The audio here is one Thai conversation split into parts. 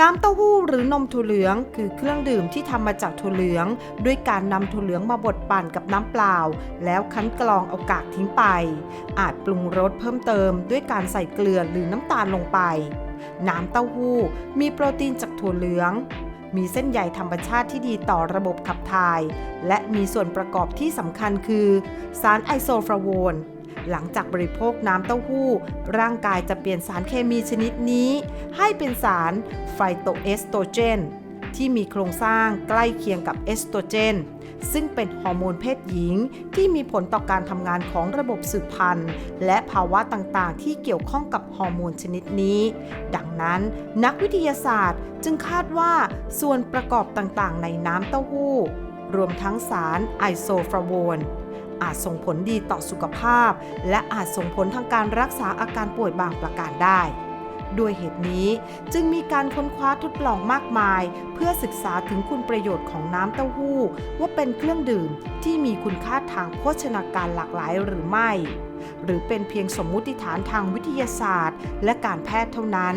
น้ำเต้าหู้หรือนมถั่วเหลือง คือเครื่องดื่มที่ทำมาจากถั่วเหลือง ด้วยการนำถั่วเหลืองมาบดปั่นกับน้ำเปล่า แล้วคั้นกรองเอากากทิ้งไป อาจปรุงรสเพิ่มเติม ด้วยการใส่เกลือหรือน้ำตาลลงไป น้ำเต้าหู้มีโปรตีนจากถั่วเหลือง มีเส้นใยธรรมชาติที่ดีต่อระบบขับถ่าย และมีส่วนประกอบที่สำคัญคือ สารไอโซฟลาโวน หลังจากบริโภคน้ำเต้าหู้ ร่างกายจะเปลี่ยนสารเคมีชนิดนี้ ให้เป็นสารไฟโตเอสโตรเจน ที่มีโครงสร้างใกล้เคียงกับเอสโตรเจน ซึ่งเป็นฮอร์โมนเพศหญิง ที่มีผลต่อการทำงานของระบบสืบพันธุ์ และภาวะต่างๆ ที่เกี่ยวข้องกับฮอร์โมนชนิดนี้ ดังนั้นนักวิทยาศาสตร์จึงคาดว่าส่วนประกอบต่างๆ ในน้ำเต้าหู้ รวมทั้งสารไอโซฟลาโวน อาจส่งผลดีต่อสุขภาพ และอาจส่งผลทางการรักษาอาการป่วยบางประการได้ด้วยเหตุนี้จึงมีการค้นคว้าทดลองมากมาย เพื่อศึกษาถึงคุณประโยชน์ของน้ำเต้าหู้ ว่าเป็นเครื่องดื่มที่มีคุณค่าทางโภชนาการหลากหลายหรือไม่ หรือเป็นเพียงสมมุติฐานทางวิทยาศาสตร์ และการแพทย์เท่านั้น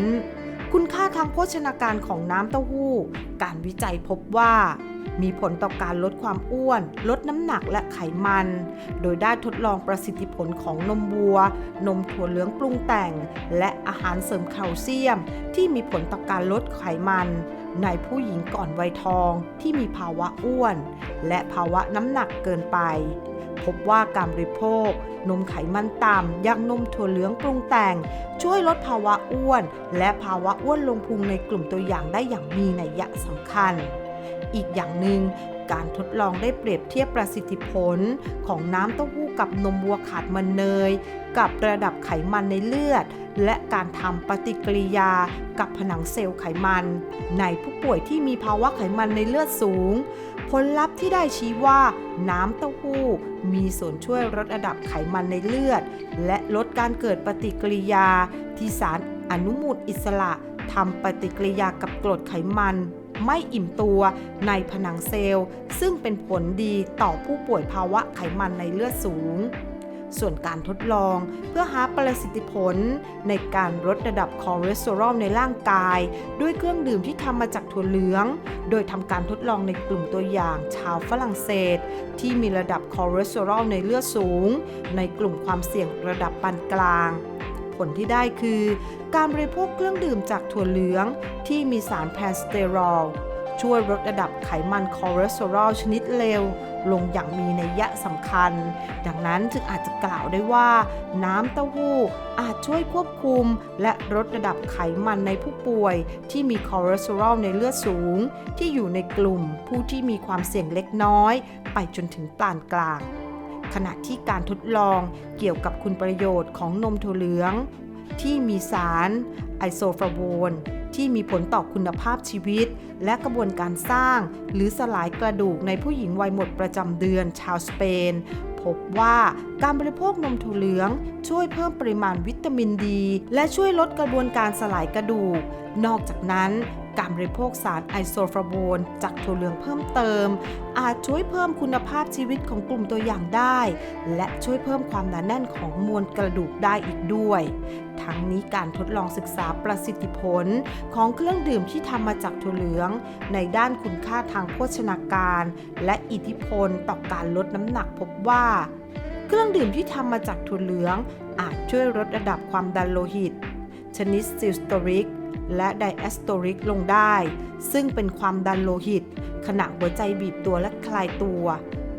คุณค่าทางโภชนาการของน้ำเต้าหู้ การวิจัยพบว่า มีผลต่อการลดความอ้วน ลดน้ำหนักและไขมัน โดยได้ทดลองประสิทธิผลของนมวัว นมถั่วเหลืองปรุงแต่ง และอาหารเสริมแคลเซียม ที่มีผลต่อการลดไขมันในผู้หญิงก่อนวัยทองที่มีภาวะอ้วน และภาวะน้ำหนักเกินไป พบว่าการบริโภคนมไขมันต่ำอย่างนมถั่วเหลืองปรุงแต่ง ช่วยลดภาวะอ้วน และภาวะอ้วนลงพุงในกลุ่มตัวอย่างได้อย่างมีนัยยะสำคัญ อีกอย่างหนึ่งการทดลองได้เปรียบเทียบประสิทธิผลของน้ำเต้าหู้กับนมวัวขาดมันเนย กับระดับไขมันในเลือด และการทำปฏิกิริยากับผนังเซลล์ไขมัน ในผู้ป่วยที่มีภาวะไขมันในเลือดสูง ผลลัพธ์ที่ได้ชี้ว่าน้ำเต้าหู้ มีส่วนช่วยลดระดับไขมันในเลือด และลดการเกิดปฏิกิริยาที่สารอนุมูลอิสระทำปฏิกิริยากับกรดไขมัน ไม่อิ่มตัวในผนังเซลล์ ซึ่งเป็นผลดีต่อผู้ป่วยภาวะไขมันในเลือดสูง ส่วนการทดลองเพื่อหาประสิทธิผลในการลดระดับคอเลสเตอรอลในร่างกาย ด้วยเครื่องดื่มที่ทำมาจากถั่วเหลือง โดยทำการทดลองในกลุ่มตัวอย่างชาวฝรั่งเศส ที่มีระดับคอเลสเตอรอลในเลือดสูง ในกลุ่มความเสี่ยงระดับปานกลาง ผลที่ได้คือ การบริโภคเครื่องดื่มจากถั่วเหลือง ที่มีสารแพนสเตอรอลช่วยลดระดับไขมันคอเลสเตอรอลชนิดเลวลงอย่างมีนัยยะสำคัญ ดังนั้นจึงอาจจะกล่าวได้ว่า น้ำเต้าหู้อาจช่วยควบคุม และลดระดับไขมันในผู้ป่วย ที่มีคอเลสเตอรอลในเลือดสูง ที่อยู่ในกลุ่มผู้ที่มีความเสี่ยงเล็กน้อย ไปจนถึงปานกลาง ขณะที่การทดลองเกี่ยวกับคุณประโยชน์ของนมถั่วเหลือง ที่มีสารไอโซฟลาโวนที่มีผลต่อคุณภาพชีวิต และกระบวนการสร้าง หรือสลายกระดูกในผู้หญิงวัยหมดประจำเดือนชาวสเปน พบว่าการบริโภคนมถั่วเหลือง ช่วยเพิ่มปริมาณวิตามินดี และช่วยลดกระบวนการสลายกระดูก นอกจากนั้น การบริโภคสารไอโซฟลาโวนจากถั่วเหลืองเพิ่มเติม อาจช่วยเพิ่มคุณภาพชีวิตของกลุ่มตัวอย่างได้ และช่วยเพิ่มความหนาแน่นของมวลกระดูกได้อีกด้วย ทั้งนี้การทดลองศึกษาประสิทธิผลของเครื่องดื่มที่ทำมาจากถั่วเหลือง ในด้านคุณค่าทางโภชนาการ และอิทธิพลต่อการลดน้ำหนักพบว่าเครื่องดื่มที่ทำมาจากถั่วเหลือง อาจช่วยลดระดับความดันโลหิต ชนิดซิลสโตริก และไดแอสโตริกลงได้ ซึ่งเป็นความดันโลหิต ขณะหัวใจบีบตัวและคลายตัว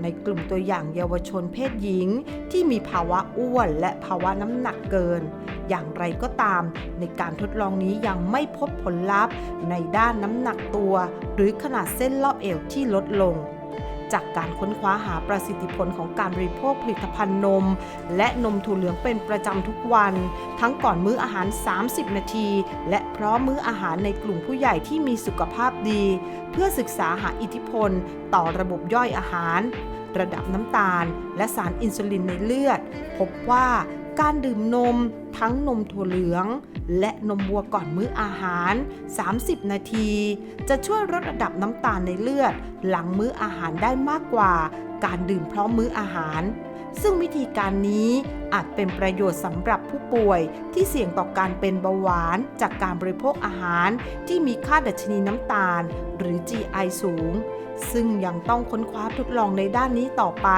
ในกลุ่มตัวอย่างเยาวชนเพศหญิง ที่มีภาวะอ้วนและภาวะน้ำหนักเกิน อย่างไรก็ตาม ในการทดลองนี้ยังไม่พบผลลัพธ์ ในด้านน้ำหนักตัว หรือขนาดเส้นรอบเอวที่ลดลง จากการค้นคว้าหาประสิทธิผลของการบริโภคผลิตภัณฑ์นม และนมถั่วเหลืองเป็นประจำทุกวัน ทั้งก่อนมื้ออาหาร 30 นาที และพร้อมมื้ออาหารในกลุ่มผู้ใหญ่ที่มีสุขภาพดี เพื่อศึกษาหาอิทธิพล ต่อระบบย่อยอาหาร ระดับน้ำตาล และสารอินซูลินในเลือด พบว่า การดื่มนมทั้งนมถั่วเหลือง และนมวัวก่อนมื้ออาหาร 30 นาที จะช่วยลดระดับน้ำตาลในเลือด หลังมื้ออาหารได้มากกว่า การดื่มพร้อมมื้ออาหาร ซึ่งวิธีการนี้อาจเป็นประโยชน์สำหรับผู้ป่วยที่เสี่ยงต่อการเป็นเบาหวาน จากการบริโภคอาหารที่มีค่าดัชนีน้ำตาล หรือ GI สูง ซึ่งยังต้องค้นคว้าทดลองในด้านนี้ต่อไป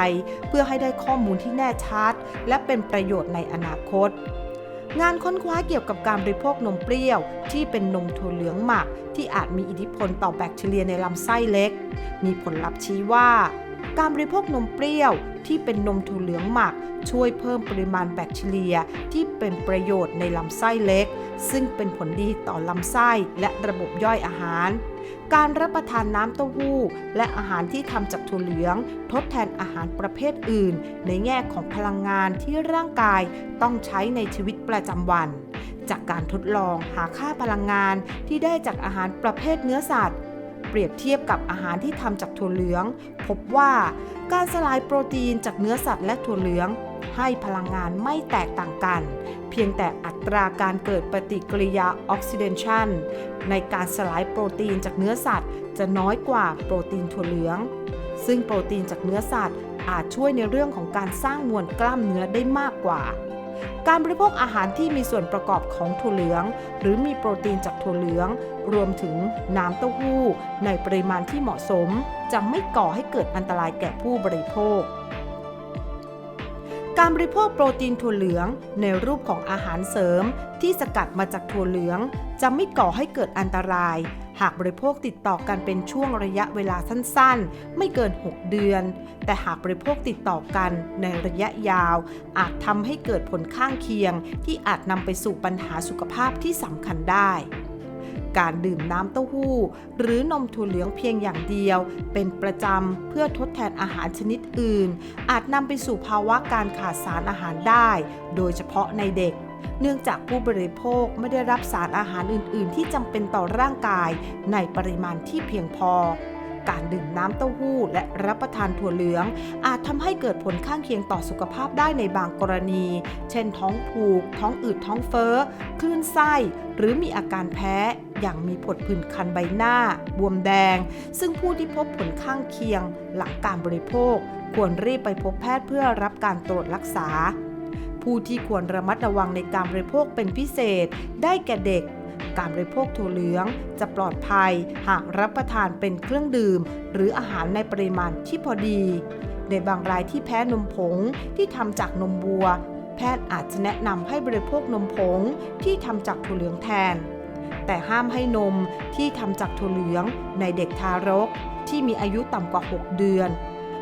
เพื่อให้ได้ข้อมูลที่แน่ชัด และเป็นประโยชน์ในอนาคตงานค้นคว้าเกี่ยวกับการบริโภคนมเปรี้ยว ที่เป็นนมถั่วเหลืองหมัก ที่อาจมีอิทธิพลต่อแบคทีเรียในลำไส้เล็ก มีผลลัพธ์ชี้ว่า การบริโภคนมเปรี้ยวที่เป็นนมถั่วเหลืองหมัก ช่วยเพิ่มปริมาณแบคทีเรียที่เป็นประโยชน์ในลำไส้เล็ก ซึ่งเป็นผลดีต่อลำไส้และระบบย่อยอาหาร การรับประทานน้ำเต้าหู้ และอาหารที่ทำจากถั่วเหลือง ทดแทนอาหารประเภทอื่น ในแง่ของพลังงานที่ร่างกายต้องใช้ในชีวิตประจำวัน จากการทดลองหาค่าพลังงานที่ได้จากอาหารประเภทเนื้อสัตว์ เปรียบเทียบกับอาหารที่ทำจากถั่วเหลือง พบว่าการสลายโปรตีนจากเนื้อสัตว์และถั่วเหลือง ให้พลังงานไม่แตกต่างกัน เพียงแต่อัตราการเกิดปฏิกิริยาออกซิเดชันในการสลายโปรตีนจากเนื้อสัตว์ จะน้อยกว่าโปรตีนถั่วเหลือง ซึ่งโปรตีนจากเนื้อสัตว์อาจช่วยในเรื่องของการสร้างมวลกล้ามเนื้อได้มากกว่า การบริโภคอาหารที่มีส่วนประกอบของถั่วเหลือง หรือมีโปรตีนจากถั่วเหลือง รวมถึงน้ำเต้าหู้ ในปริมาณที่เหมาะสม จะไม่ก่อให้เกิดอันตรายแก่ผู้บริโภค การบริโภคโปรตีนถั่วเหลือง ในรูปของอาหารเสริม ที่สกัดมาจากถั่วเหลือง จะไม่ก่อให้เกิดอันตราย หากบริโภคติดต่อกันเป็นช่วงระยะเวลาสั้นๆ ไม่เกิน 6 เดือน แต่หากบริโภคติดต่อกันในระยะยาว อาจทำให้เกิดผลข้างเคียง ที่อาจนำไปสู่ปัญหาสุขภาพที่สำคัญได้การดื่มน้ำเต้าหู้ หรือนมถั่วเหลืองเพียงอย่างเดียว เป็นประจำเพื่อทดแทนอาหารชนิดอื่น อาจนำไปสู่ภาวะการขาดสารอาหารได้ โดยเฉพาะในเด็ก เนื่องจากผู้บริโภคไม่ได้รับสารอาหารอื่น ๆ ที่จำเป็นต่อร่างกายในปริมาณที่เพียงพอ การดื่มน้ำเต้าหู้และรับประทานถั่วเหลือง อาจทำให้เกิดผลข้างเคียงต่อสุขภาพได้ในบางกรณี เช่นท้องผูก ท้องอืดท้องเฟ้อ คลื่นไส้ หรือมีอาการแพ้ อย่างมีผดผื่นคันใบหน้า บวมแดง ซึ่งผู้ที่พบผลข้างเคียง หลังการบริโภค ควรรีบไปพบแพทย์เพื่อรับการตรวจรักษา ผู้ที่ควรระมัดระวังในการบริโภคเป็นพิเศษ ได้แก่เด็ก การบริโภคถั่วเหลืองจะปลอดภัย หากรับประทานเป็นเครื่องดื่ม หรืออาหารในปริมาณที่พอดี ในบางรายที่แพ้นมผงที่ทำจากนมวัว แพทย์อาจจะแนะนำให้บริโภคนมผงที่ทำจากถั่วเหลืองแทน แต่ห้ามให้นมที่ทำจากถั่วเหลืองในเด็กทารกที่มีอายุต่ำกว่า 6 เดือน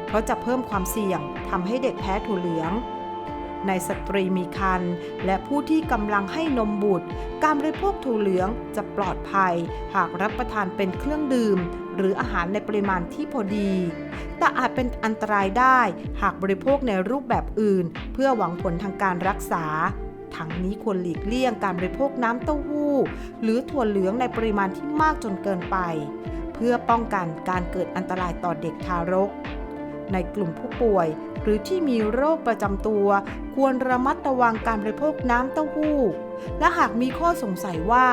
เพราะจะเพิ่มความเสี่ยงทำให้เด็กแพ้ถั่วเหลือง ในสตรีมีครรภ์และผู้ที่กำลังให้นมบุตร การบริโภคถั่วเหลืองจะปลอดภัย หากรับประทานเป็นเครื่องดื่ม หรืออาหารในปริมาณที่พอดี แต่อาจเป็นอันตรายได้หากบริโภคในรูปแบบอื่น เพื่อหวังผลทางการรักษาทั้งนี้ควรหลีกเลี่ยงการบริโภคน้ำเต้าหู้ หรือถั่วเหลืองในปริมาณที่มากจนเกินไป เพื่อป้องกันการเกิดอันตรายต่อเด็กทารก ในกลุ่มผู้ป่วย หรือที่มีโรคประจำตัว ควรระมัดระวังการบริโภคน้ำเต้าหู้ และหากมีข้อสงสัยว่า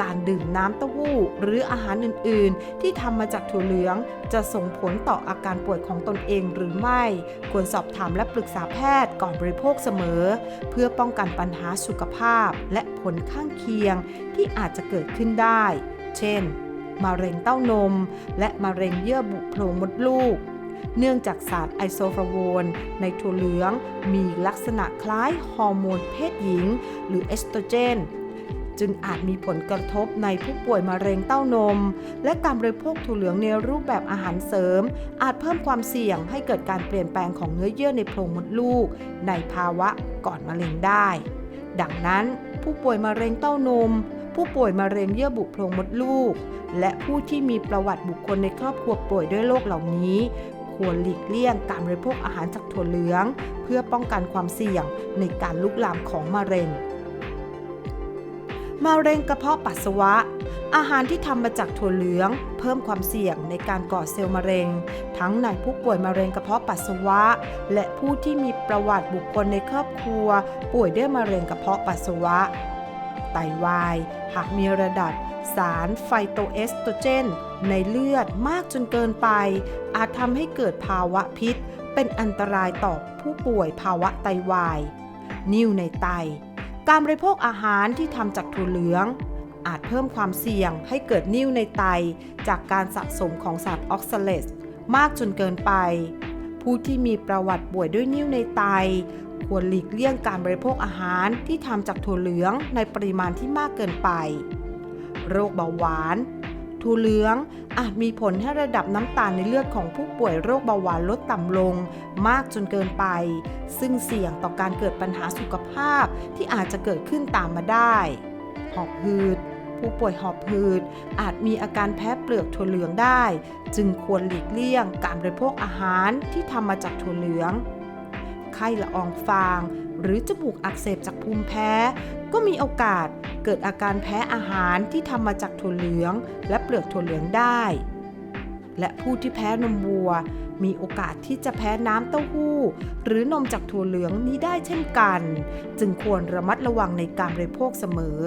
การดื่มน้ำเต้าหู้ หรืออาหารอื่น ๆ ที่ทำมาจากถั่วเหลือง จะส่งผลต่ออาการป่วยของตนเองหรือไม่ ควรสอบถามและปรึกษาแพทย์ก่อนบริโภคเสมอ เพื่อป้องกันปัญหาสุขภาพ และผลข้างเคียงที่อาจจะเกิดขึ้นได้ เช่นมะเร็งเต้านม และมะเร็งเยื่อบุโพรงมดลูก เนื่องจากสารไอโซฟลาโวนในถั่วเหลืองมีลักษณะคล้ายฮอร์โมนเพศหญิง หรือเอสโตรเจนจึงอาจมีผลกระทบในผู้ป่วยมะเร็งเต้านม และการบริโภคถั่วเหลืองในรูปแบบอาหารเสริม อาจเพิ่มความเสี่ยงให้เกิดการเปลี่ยนแปลงของเนื้อเยื่อในโพรงมดลูก ในภาวะก่อนมะเร็งได้ ดังนั้นผู้ป่วยมะเร็งเต้านม ผู้ป่วยมะเร็งเยื่อบุโพรงมดลูก และผู้ที่มีประวัติบุคคลในครอบครัวป่วยด้วยโรคเหล่านี้ ควรหลีกเลี่ยงการบริโภคอาหารจากถั่วเหลือง เพื่อป้องกันความเสี่ยงในการลุกลามของมะเร็งมะเร็งกระเพาะปัสสาวะ อาหารที่ทำมาจากถั่วเหลือง เพิ่มความเสี่ยงในการก่อเซลล์มะเร็ง ทั้งในผู้ป่วยมะเร็งกระเพาะปัสสาวะ และผู้ที่มีประวัติบุคคลในครอบครัว ป่วยด้วยมะเร็งกระเพาะปัสสาวะ ไตวาย หากมีระดับสารไฟโตเอสโตรเจน ในเลือดมากจนเกินไป อาจทำให้เกิดภาวะพิษ เป็นอันตรายต่อผู้ป่วยภาวะไตวาย นิ่วในไต การบริโภคอาหารที่ทำจากถั่วเหลือง อาจเพิ่มความเสี่ยงให้เกิดนิ่วในไต จากการสะสมของสารออกซาเลสมากจนเกินไป ผู้ที่มีประวัติป่วยด้วยนิ่วในไตควรหลีกเลี่ยงการบริโภคอาหารที่ทำจากถั่วเหลืองในปริมาณที่มากเกินไป โรคเบาหวาน ถั่วเหลือง อาจมีผลให้ระดับน้ำตาลในเลือดของผู้ป่วยโรคเบาหวานลดต่ำลง มากจนเกินไป ซึ่งเสี่ยงต่อการเกิดปัญหาสุขภาพที่อาจจะเกิดขึ้นตามมาได้ หอบหืดผู้ป่วยหอบหืดอาจมีอาการแพ้เปลือกถั่วเหลืองได้ จึงควรหลีกเลี่ยงการบริโภคอาหารที่ทำมาจากถั่วเหลือง ไข้ละอองฟาง หรือจมูกอักเสบจากภูมิแพ้ ก็มีโอกาส เกิดอาการแพ้อาหารที่ทำมาจากถั่วเหลือง และเปลือกถั่วเหลืองได้ และผู้ที่แพ้นมวัว มีโอกาสที่จะแพ้น้ำเต้าหู้ หรือนมจากถั่วเหลืองนี้ได้เช่นกัน จึงควรระมัดระวังในการบริโภคเสมอ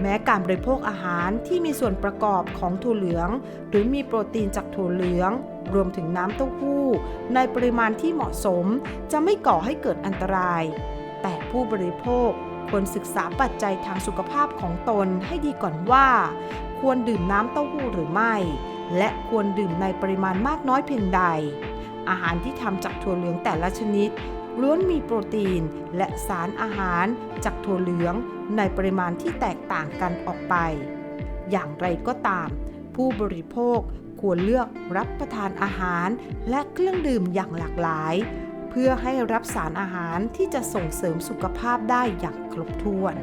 แม้การบริโภคอาหารที่มีส่วนประกอบของถั่วเหลือง หรือมีโปรตีนจากถั่วเหลืองรวมถึงน้ำเต้าหู้ ในปริมาณที่เหมาะสมจะไม่ก่อให้เกิดอันตราย แต่ผู้บริโภค ควรศึกษาปัจจัยทางสุขภาพของตนให้ดีก่อนว่า ควรดื่มน้ำเต้าหู้หรือไม่ และควรดื่มในปริมาณมากน้อยเพียงใด อาหารที่ทำจากถั่วเหลืองแต่ละชนิด ล้วนมีโปรตีนและสารอาหารจากถั่วเหลืองในปริมาณที่แตกต่างกันออกไป อย่างไรก็ตาม ผู้บริโภคควรเลือกรับประทานอาหารและเครื่องดื่มอย่างหลากหลาย เพื่อให้รับสารอาหารที่จะส่งเสริมสุขภาพได้อย่างครบถ้วน